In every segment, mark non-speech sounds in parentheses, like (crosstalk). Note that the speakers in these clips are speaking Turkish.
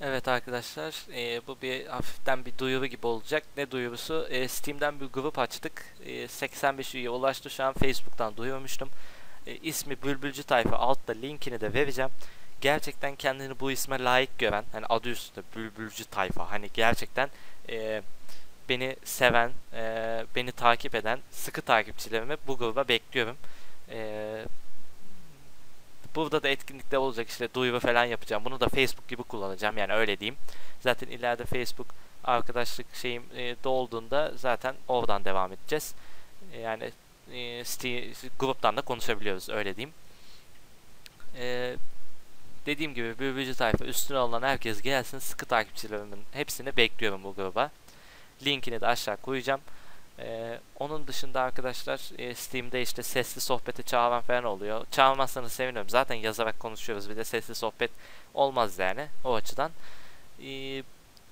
Evet arkadaşlar e, bu bir hafiften bir duyuru gibi olacak. Ne duyurusu? E, Steam'den bir grup açtık. E, 85 üye ulaştı şu an Facebook'tan duyurmuştum. E, ismi Bülbülcü Tayfa altta linkini de vereceğim. Gerçekten kendini bu isme layık gören hani adı üstünde Bülbülcü Tayfa hani gerçekten e, beni seven, e, beni takip eden sıkı takipçilerimi bu gruba bekliyorum. E, Burada da etkinlikler olacak işte duyuru falan yapacağım. Bunu da Facebook gibi kullanacağım yani öyle diyeyim. Zaten ileride Facebook arkadaşlık şeyim e, dolduğunda zaten oradan devam edeceğiz. E, yani e, Steam, gruptan da konuşabiliyoruz öyle diyeyim. E, dediğim gibi Bülbülcü tayfa üstüne alınan herkes gelsin. Sıkı takipçilerimin hepsini bekliyorum bu gruba. Linkini de aşağı koyacağım. Ee, onun dışında arkadaşlar e, Steam'de işte sesli sohbete çağıran falan oluyor. Çağırmazsanız sevinirim. Zaten yazarak konuşuyoruz. Bir de sesli sohbet olmaz yani o açıdan. Ee,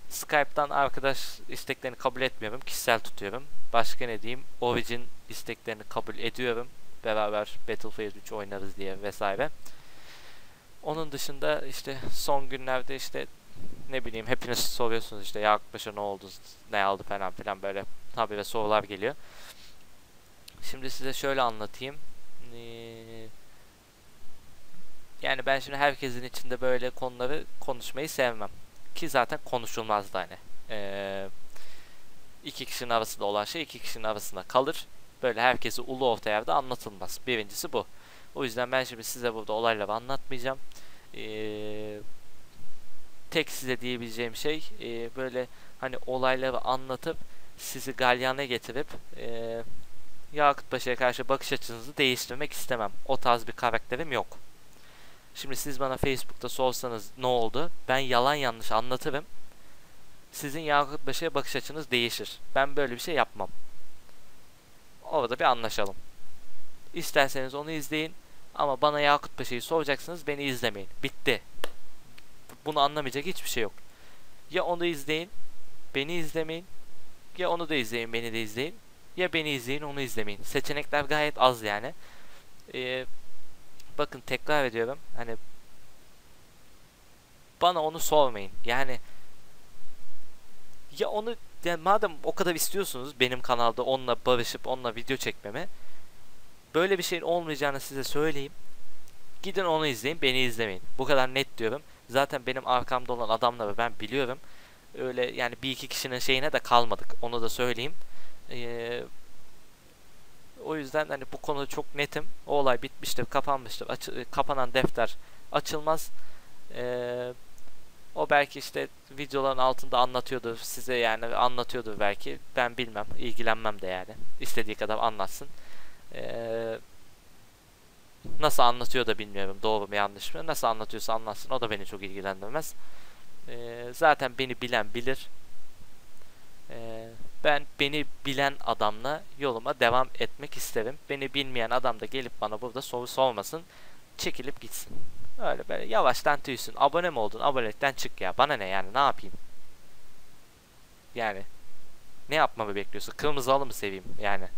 Skype'dan arkadaş isteklerini kabul etmiyorum. Kişisel tutuyorum. Başka ne diyeyim? Origin isteklerini kabul ediyorum. Beraber Battlefield 3 oynarız diye vesaire. Onun dışında işte son günlerde işte ne bileyim hepiniz soruyorsunuz işte yaklaşa ne oldu ne aldı falan filan böyle tabi ve sorular geliyor. Şimdi size şöyle anlatayım. Ee, yani ben şimdi herkesin içinde böyle konuları konuşmayı sevmem. Ki zaten konuşulmaz da hani. Ee, iki kişinin arasında olan şey iki kişinin arasında kalır. Böyle herkesi ulu orta yerde anlatılmaz. Birincisi bu. O yüzden ben şimdi size burada olayları anlatmayacağım. Ee, tek size diyebileceğim şey e, böyle hani olayları anlatıp sizi galyana getirip e, Yakut Paşa'ya karşı bakış açınızı değiştirmek istemem. O tarz bir karakterim yok. Şimdi siz bana Facebook'ta sorsanız ne oldu? Ben yalan yanlış anlatırım. Sizin Yakut Paşa'ya bakış açınız değişir. Ben böyle bir şey yapmam. Orada bir anlaşalım. İsterseniz onu izleyin. Ama bana Yakut Paşa'yı soracaksınız beni izlemeyin. Bitti. Bunu anlamayacak hiçbir şey yok. Ya onu izleyin, beni izlemeyin. Ya onu da izleyin, beni de izleyin. Ya beni izleyin, onu izlemeyin. Seçenekler gayet az yani. Ee, bakın tekrar ediyorum. Hani bana onu sormayın. Yani ya onu yani madem o kadar istiyorsunuz benim kanalda onunla barışıp onunla video çekmemi böyle bir şeyin olmayacağını size söyleyeyim. Gidin onu izleyin, beni izlemeyin. Bu kadar net diyorum. Zaten benim arkamda olan adamları ben biliyorum. Öyle yani bir iki kişinin şeyine de kalmadık. Onu da söyleyeyim. Ee, o yüzden hani bu konuda çok netim. O olay bitmiştir, kapanmıştır. Açı, kapanan defter açılmaz. Ee, o belki işte videoların altında anlatıyordur size yani anlatıyordur belki. Ben bilmem, ilgilenmem de yani. İstediği kadar anlatsın. Ee, Nasıl anlatıyor da bilmiyorum doğru mu yanlış mı. Nasıl anlatıyorsa anlatsın o da beni çok ilgilendirmez. Ee, zaten beni bilen bilir. Ee, ben beni bilen adamla yoluma devam etmek isterim. Beni bilmeyen adam da gelip bana burada soru sormasın. Çekilip gitsin. Öyle böyle yavaştan tüysün. Abone mi oldun? Abonelikten çık ya. Bana ne yani ne yapayım? Yani ne yapmamı bekliyorsun? Kırmızı halı mı seveyim yani?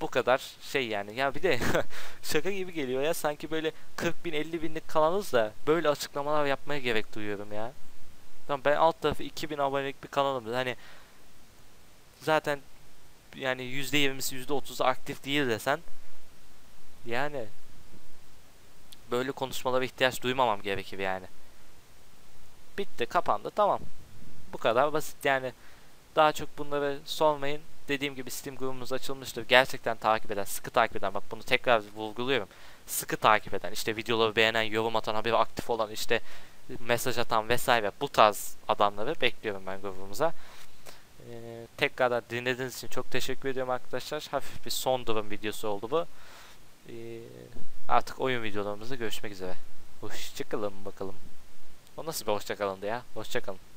Bu kadar şey yani. Ya bir de (laughs) şaka gibi geliyor ya. Sanki böyle 40 bin 50 binlik kanalız da böyle açıklamalar yapmaya gerek duyuyorum ya. Tamam ben alt tarafı 2000 abonelik bir kanalım. Hani zaten yani %20'si %30'u aktif değil desen yani böyle konuşmalara ihtiyaç duymamam gerekir yani. Bitti kapandı tamam. Bu kadar basit yani. Daha çok bunları sormayın dediğim gibi Steam grubumuz açılmıştır. Gerçekten takip eden, sıkı takip eden, bak bunu tekrar vurguluyorum. Sıkı takip eden, işte videoları beğenen, yorum atan, haberi aktif olan, işte mesaj atan vesaire bu tarz adamları bekliyorum ben grubumuza. Ee, tekrardan dinlediğiniz için çok teşekkür ediyorum arkadaşlar. Hafif bir son durum videosu oldu bu. Ee, artık oyun videolarımızda görüşmek üzere. Hoşçakalın bakalım. O nasıl bir hoşçakalındı ya? Hoşçakalın.